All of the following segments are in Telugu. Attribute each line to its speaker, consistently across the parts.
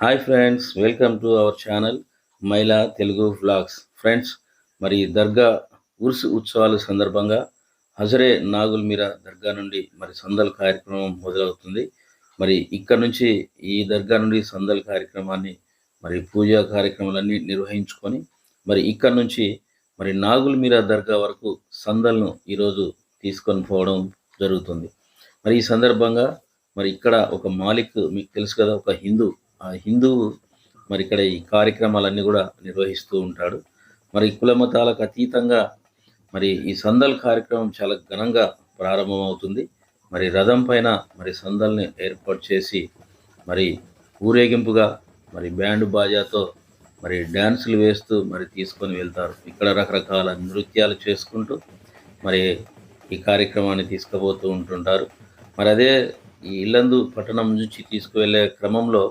Speaker 1: Hi friends welcome to our channel Maila Telugu vlogs. Friends మరి దర్గా ఉర్స్ ఉత్సవాల సందర్భంగా హజరే నాగుల్ మీరా దర్గా నుండి మరి సందల్ కార్యక్రమం మొదలవుతుంది. మరి ఇక్కడ నుంచి ఈ దర్గా నుండి సందల్ కార్యక్రమాన్ని మరి పూజా కార్యక్రమాలన్నీ నిర్వహించుకొని మరి ఇక్కడ నుంచి మరి నాగుల్ మీరా దర్గా వరకు సందల్ను ఈరోజు తీసుకొని పోవడం జరుగుతుంది. మరి ఈ సందర్భంగా మరి ఇక్కడ ఒక మాలిక్ మీకు తెలుసు కదా ఒక హిందూ ఆ హిందువు మరి ఇక్కడ ఈ కార్యక్రమాలన్నీ కూడా నిర్వహిస్తూ ఉంటాడు. మరి కుల మతాలకు అతీతంగా మరి ఈ సందల్ కార్యక్రమం చాలా ఘనంగా ప్రారంభమవుతుంది. మరి రథం పైన మరి సందల్ని ఏర్పాటు చేసి మరి ఊరేగింపుగా మరి బ్యాండ్ బాజాతో మరి డ్యాన్సులు వేస్తూ మరి తీసుకొని వెళ్తారు. ఇక్కడ రకరకాల నృత్యాలు చేసుకుంటూ మరి ఈ కార్యక్రమాన్ని తీసుకుపోతూ ఉంటుంటారు. మరి అదే ఈ ఇల్లందు పట్టణం నుంచి తీసుకువెళ్ళే క్రమంలో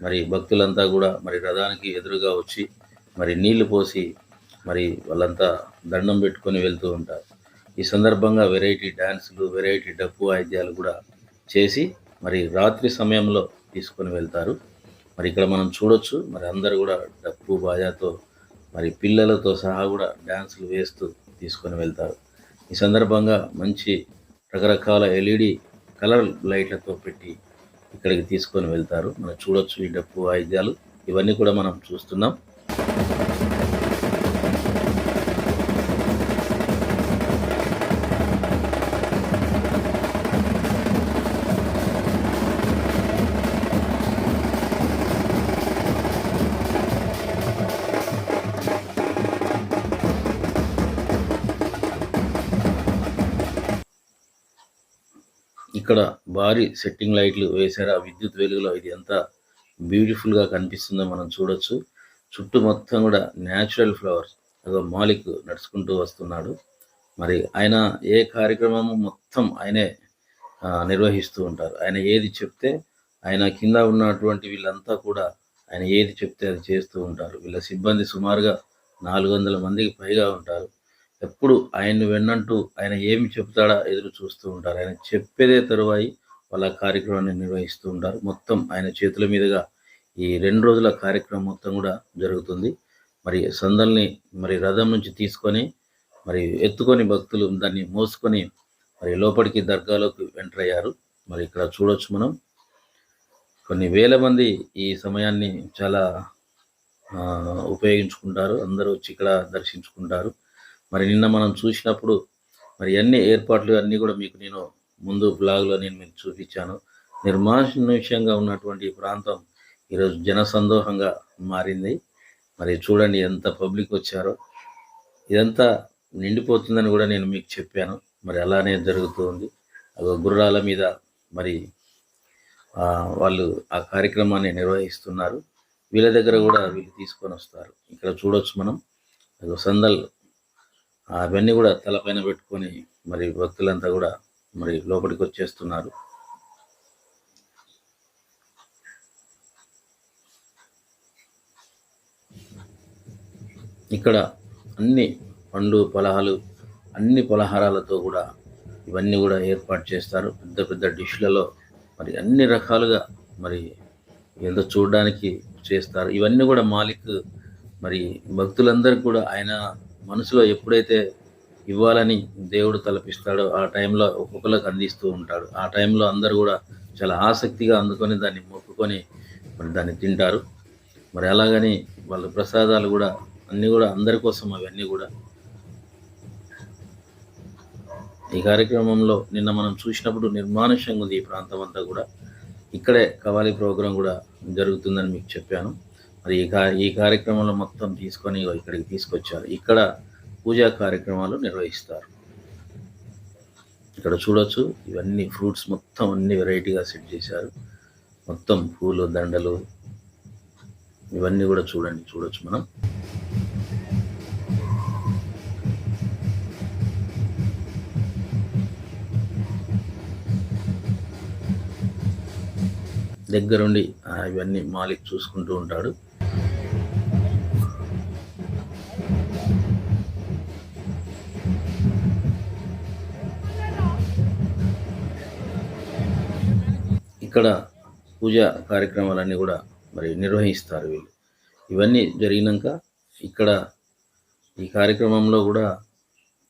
Speaker 1: మరి భక్తులంతా కూడా మరి రథానికి ఎదురుగా వచ్చి మరి నీళ్ళు పోసి మరి వాళ్ళంతా దండం పెట్టుకొని వెళ్తూ ఉంటారు. ఈ సందర్భంగా వెరైటీ డ్యాన్సులు వెరైటీ డప్పు వాయిద్యాలు కూడా చేసి మరి రాత్రి సమయంలో తీసుకొని వెళ్తారు. మరి ఇక్కడ మనం చూడొచ్చు మరి అందరు కూడా డప్పు బాజాతో మరి పిల్లలతో సహా కూడా డ్యాన్సులు వేస్తూ తీసుకొని వెళ్తారు. ఈ సందర్భంగా మంచి రకరకాల ఎల్ఈడి కలర్ లైట్లతో పెట్టి ఇక్కడికి తీసుకొని వెళ్తారు. మనం చూడొచ్చు ఈ డప్పు వాయిద్యాలు. ఇవన్నీ కూడా మనం చూస్తున్నాం. ఇక్కడ భారీ సెట్టింగ్ లైట్లు వేశారు. ఆ విద్యుత్ వెలుగులో ఇది ఎంత బ్యూటిఫుల్గా కనిపిస్తుందో మనం చూడొచ్చు. చుట్టూ మొత్తం కూడా న్యాచురల్ ఫ్లవర్స్ అదో మాలిక్ నడుచుకుంటూ వస్తున్నాడు. మరి ఆయన ఏ కార్యక్రమము మొత్తం ఆయనే నిర్వహిస్తూ ఉంటారు. ఆయన ఏది చెప్తే ఆయన కింద ఉన్నటువంటి వీళ్ళంతా కూడా ఆయన ఏది చెప్తే అది చేస్తూ ఉంటారు. వీళ్ళ సిబ్బంది సుమారుగా నాలుగు వందల మందికి పైగా ఉంటారు. ఎప్పుడు ఆయన్ని వెన్నంటూ ఆయన ఏమి చెప్తాడా ఎదురు చూస్తూ ఉంటారు. ఆయన చెప్పేదే తరువాయి వాళ్ళ కార్యక్రమాన్ని నిర్వహిస్తూ ఉంటారు. మొత్తం ఆయన చేతుల మీదుగా ఈ రెండు రోజుల కార్యక్రమం మొత్తం కూడా జరుగుతుంది. మరి సందల్ని మరి రథం నుంచి తీసుకొని మరి ఎత్తుకొని భక్తులు దాన్ని మోసుకొని మరి లోపలికి దర్గాలోకి ఎంటర్ అయ్యారు. మరి ఇక్కడ చూడొచ్చు మనం. కొన్ని వేల మంది ఈ సమయాన్ని చాలా ఉపయోగించుకుంటారు. అందరూ వచ్చి ఇక్కడ దర్శించుకుంటారు. మరి నిన్న మనం చూసినప్పుడు మరి అన్ని ఏర్పాట్లు అన్నీ కూడా మీకు నేను ముందు బ్లాగ్లో నేను మీకు చూపించాను. నిర్మానుష్యంగా ఉన్నటువంటి ఈ ప్రాంతం ఈరోజు జనసందోహంగా మారింది. మరి చూడండి ఎంత పబ్లిక్ వచ్చారో. ఇదంతా నిండిపోతుందని కూడా నేను మీకు చెప్పాను. మరి అలానే జరుగుతూ ఉంది. గుర్రాల మీద మరి వాళ్ళు ఆ కార్యక్రమాన్ని నిర్వహిస్తున్నారు. వీళ్ళ దగ్గర కూడా వీళ్ళు తీసుకొని వస్తారు. ఇక్కడ చూడొచ్చు మనం. సందల్ అవన్నీ కూడా తలపైన పెట్టుకొని మరి భక్తులంతా కూడా మరి లోపలికి వచ్చేస్తున్నారు. ఇక్కడ అన్ని పండ్లు పలహాలు అన్ని పలహారాలతో కూడా ఇవన్నీ కూడా ఏర్పాటు చేస్తారు. పెద్ద పెద్ద డిష్లలో మరి అన్ని రకాలుగా మరి ఏదో చూడడానికి చేస్తారు. ఇవన్నీ కూడా మాలిక్ మరి భక్తులందరికీ కూడా ఆయన మనసులో ఎప్పుడైతే ఇవ్వాలని దేవుడు తలపిస్తాడో ఆ టైంలో ఒక్కొక్కరికి అందిస్తూ ఉంటాడు. ఆ టైంలో అందరు కూడా చాలా ఆసక్తిగా అందుకొని దాన్ని మొక్కుకొని మరి దాన్ని తింటారు. మరి అలాగని వాళ్ళ ప్రసాదాలు కూడా అన్నీ కూడా అందరి కోసం అవన్నీ కూడా ఈ కార్యక్రమంలో నిన్న మనం చూసినప్పుడు నిర్మానుష్యంగా ఉంది ఈ ప్రాంతం అంతా కూడా. ఇక్కడే కవాలి ప్రోగ్రాం కూడా జరుగుతుందని మీకు చెప్పాను. మరి ఈ ఈ కార్యక్రమంలో మొత్తం తీసుకొని ఇక్కడికి తీసుకొచ్చారు. ఇక్కడ పూజా కార్యక్రమాలు నిర్వహిస్తారు. ఇక్కడ చూడొచ్చు ఇవన్నీ ఫ్రూట్స్ మొత్తం అన్ని వెరైటీగా సెట్ చేశారు. మొత్తం పూలు దండలు ఇవన్నీ కూడా చూడండి చూడొచ్చు మనం. దగ్గరుండి ఇవన్నీ మాలిక్ చూసుకుంటూ ఉంటాడు. ఇక్కడ పూజ కార్యక్రమాలన్నీ కూడా మరి నిర్వహిస్తారు వీళ్ళు. ఇవన్నీ జరిగినాక ఇక్కడ ఈ కార్యక్రమంలో కూడా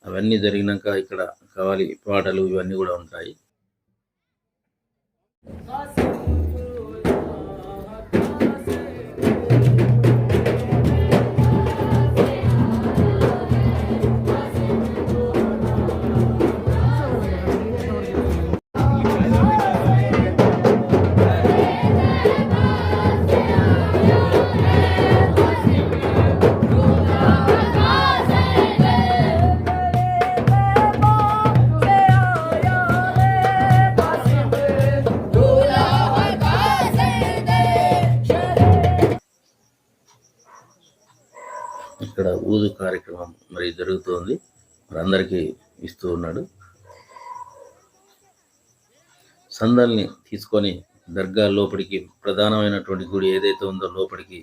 Speaker 1: అవన్నీ జరిగినాక ఇక్కడ కావాలి పాటలు ఇవన్నీ కూడా ఉంటాయి. ఊదు కార్యక్రమం మరి జరుగుతోంది. మరి అందరికీ ఇస్తూ ఉన్నాడు. సందల్ని తీసుకొని దర్గా లోపలికి ప్రధానమైనటువంటి గుడి ఏదైతే ఉందో లోపలికి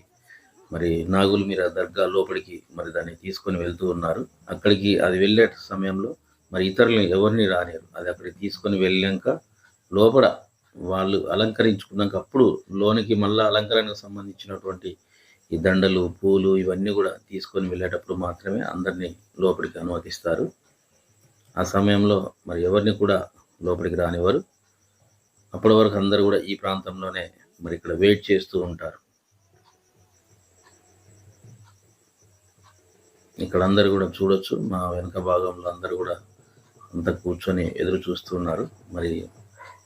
Speaker 1: మరి నాగుల మీద దర్గా లోపలికి మరి దాన్ని తీసుకొని వెళ్తూ ఉన్నారు. అక్కడికి అది వెళ్ళే సమయంలో మరి ఇతరులను ఎవరిని రానియరు. అది అక్కడికి తీసుకొని వెళ్ళాక లోపల వాళ్ళు అలంకరించుకున్నాక అప్పుడు లోనికి మళ్ళా అలంకరణకు సంబంధించినటువంటి ఈ దండలు పూలు ఇవన్నీ కూడా తీసుకొని వెళ్ళేటప్పుడు మాత్రమే అందరినీ లోపలికి అనుమతిస్తారు. ఆ సమయంలో మరి ఎవరిని కూడా లోపలికి రానివ్వరు. అప్పటి వరకు అందరూ కూడా ఈ ప్రాంతంలోనే మరి ఇక్కడ వెయిట్ చేస్తూ ఉంటారు. ఇక్కడ అందరు కూడా చూడొచ్చు. మా వెనక భాగంలో అందరూ కూడా అంత కూర్చొని ఎదురు చూస్తున్నారు మరి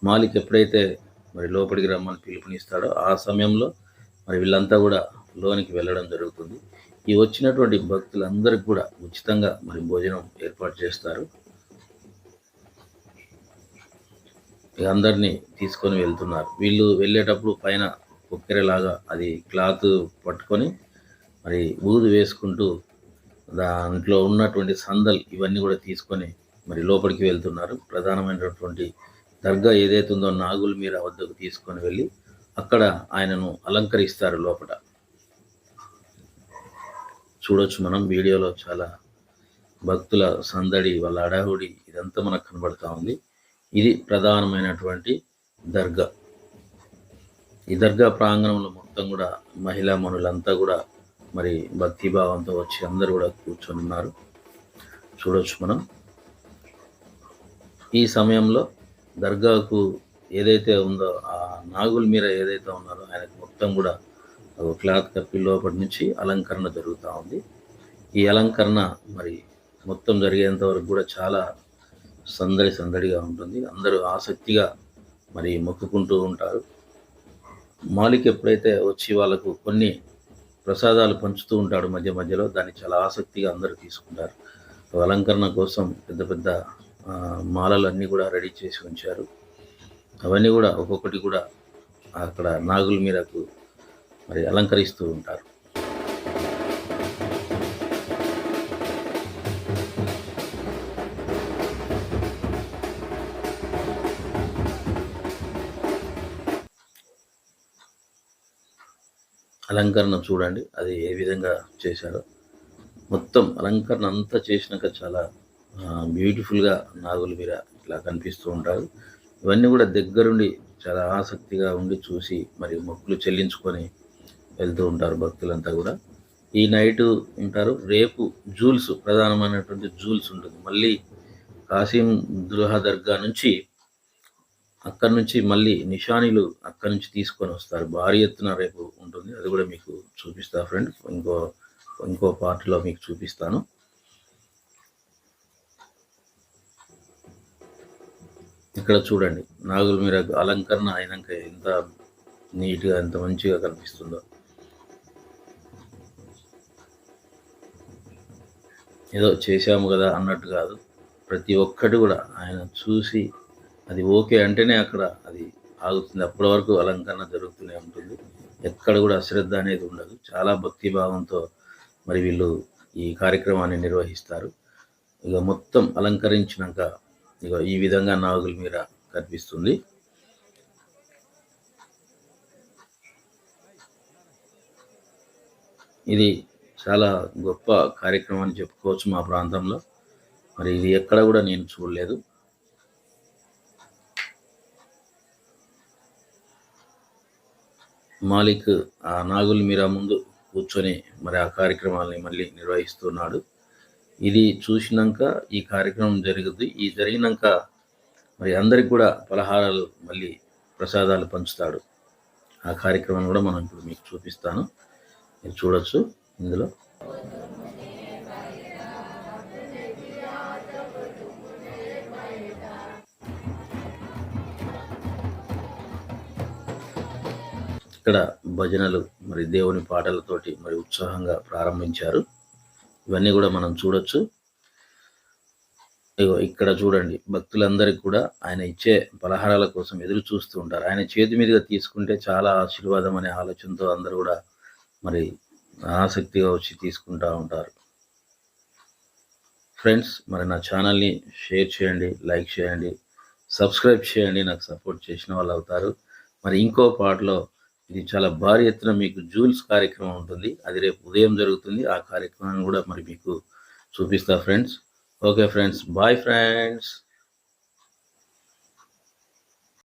Speaker 1: మాలిక్ ఎప్పుడైతే మరి లోపలికి రమ్మని పిలుపునిస్తాడో ఆ సమయంలో మరి వీళ్ళంతా కూడా లోనికి వెళ్ళడం జరుగుతుంది. ఈ వచ్చినటువంటి భక్తులందరికీ కూడా ఉచితంగా మరి భోజనం ఏర్పాటు చేస్తారు. ఇక అందరినీ తీసుకొని వెళ్తున్నారు. వీళ్ళు వెళ్ళేటప్పుడు పైన కొక్కెరలాగా అది క్లాత్ పట్టుకొని మరి ఊదు వేసుకుంటూ దాంట్లో ఉన్నటువంటి సందల్ ఇవన్నీ కూడా తీసుకొని మరి లోపలికి వెళ్తున్నారు. ప్రధానమైనటువంటి దర్గా ఏదైతే ఉందో నాగుల మీర వద్దకు తీసుకొని వెళ్ళి అక్కడ ఆయనను అలంకరిస్తారు లోపల చూడొచ్చు మనం వీడియోలో చాలా భక్తుల సందడి వాళ్ళ అడాహుడి ఇదంతా మనకు కనబడతా ఉంది. ఇది ప్రధానమైనటువంటి దర్గా. ఈ దర్గా ప్రాంగణంలో మొత్తం కూడా మహిళా మనులంతా కూడా మరి భక్తిభావంతో వచ్చి అందరూ కూడా కూర్చొని ఉన్నారు. చూడొచ్చు మనం. ఈ సమయంలో దర్గాకు ఏదైతే ఉందో ఆ నాగుల మీద ఏదైతే ఉన్నారో ఆయనకు మొత్తం కూడా ఒక క్లాత్ కప్పి లోపటి నుంచి అలంకరణ జరుగుతూ ఉంది. ఈ అలంకరణ మరి మొత్తం జరిగేంత వరకు కూడా చాలా సందడి సందడిగా ఉంటుంది. అందరూ ఆసక్తిగా మరి మొక్కుకుంటూ ఉంటారు. మాలిక్ ఎప్పుడైతే వచ్చి వాళ్ళకు కొన్ని ప్రసాదాలు పంచుతూ ఉంటాడు మధ్య మధ్యలో దాన్ని చాలా ఆసక్తిగా అందరూ తీసుకుంటారు. అలంకరణ కోసం పెద్ద పెద్ద మాలలన్నీ మాలలు అన్నీ కూడా రెడీ చేసి ఉంచారు. అవన్నీ కూడా ఒక్కొక్కటి కూడా అక్కడ నాగుల మీరకు మరి అలంకరిస్తూ ఉంటారు. అలంకరణ చూడండి అది ఏ విధంగా చేశారో మొత్తం అలంకరణ అంతా చేసినాక చాలా బ్యూటిఫుల్గా నాగుల మీద ఇట్లా కనిపిస్తూ ఉంటారు. ఇవన్నీ కూడా దగ్గరుండి చాలా ఆసక్తిగా ఉండి చూసి మరి మొక్కులు చెల్లించుకొని వెళ్తూ ఉంటారు భక్తులంతా కూడా. ఈ నైట్ ఉంటారు. రేపు జూల్స్ ప్రధానమైనటువంటి జూల్స్ ఉంటుంది. మళ్ళీ కాసిం దుల్హా దర్గా నుంచి అక్కడి నుంచి మళ్ళీ నిషానీలు అక్కడి నుంచి తీసుకొని వస్తారు. భారీ ఎత్తున రేపు ఉంటుంది. అది కూడా మీకు చూపిస్తా ఫ్రెండ్. ఇంకో ఇంకో పార్ట్లో మీకు చూపిస్తాను. ఇక్కడ చూడండి. నాగుల మీద అలంకరణ అయినాక ఎంత నీట్గా ఎంత మంచిగా కనిపిస్తుందో. ఏదో చేశాము కదా అన్నట్టు కాదు. ప్రతి ఒక్కటి కూడా ఆయన చూసి అది ఓకే అంటేనే అక్కడ అది ఆగుతుంది. అప్పటి వరకు అలంకరణ జరుగుతూనే ఉంటుంది. ఎక్కడ కూడా అశ్రద్ధ అనేది ఉండదు. చాలా భక్తి భావంతో మరి వీళ్ళు ఈ కార్యక్రమాన్ని నిర్వహిస్తారు. ఇక మొత్తం అలంకరించినాక ఇక ఈ విధంగా నాగుల మీద కనిపిస్తుంది. ఇది చాలా గొప్ప కార్యక్రమం అని చెప్పుకోవచ్చు మా ప్రాంతంలో. మరి ఇది ఎక్కడ కూడా నేను చూడలేదు. మాలిక్ ఆ నాగుల్ మీరా ముందు కూర్చొని మరి ఆ కార్యక్రమాలని మళ్ళీ నిర్వహిస్తున్నాడు. ఇది చూసినాక ఈ కార్యక్రమం జరుగుద్ది. ఈ జరిగినాక మరి అందరికి కూడా పలహారాలు మళ్ళీ ప్రసాదాలు పంచుతాడు. ఆ కార్యక్రమం కూడా మనం ఇప్పుడు మీకు చూపిస్తాను. మీరు చూడొచ్చు. ఇందులో. ఇక్కడ భజనలు మరి దేవుని పాటలతోటి మరి ఉత్సాహంగా ప్రారంభించారు. ఇవన్నీ కూడా మనం చూడొచ్చు. ఇగో ఇక్కడ చూడండి భక్తులందరికీ కూడా ఆయన ఇచ్చే పలహారాల కోసం ఎదురు చూస్తూ ఉంటారు. ఆయన చేతి మీదుగా తీసుకుంటే చాలా ఆశీర్వాదం అనే ఆలోచనతో అందరూ కూడా మరి ఆసక్తిగా వచ్చి తీసుకుంటూ ఉంటారు. ఫ్రెండ్స్ మరి నా ఛానల్ని షేర్ చేయండి లైక్ చేయండి సబ్స్క్రైబ్ చేయండి నాకు సపోర్ట్ చేసిన వాళ్ళు అవుతారు. మరి ఇంకో పాటలో ఇది చాలా భారీ ఎత్తున మీకు జూల్స్ కార్యక్రమం ఉంటుంది. అది రేపు ఉదయం జరుగుతుంది. ఆ కార్యక్రమాన్ని కూడా మరి మీకు చూపిస్తా friends okay friends bye friends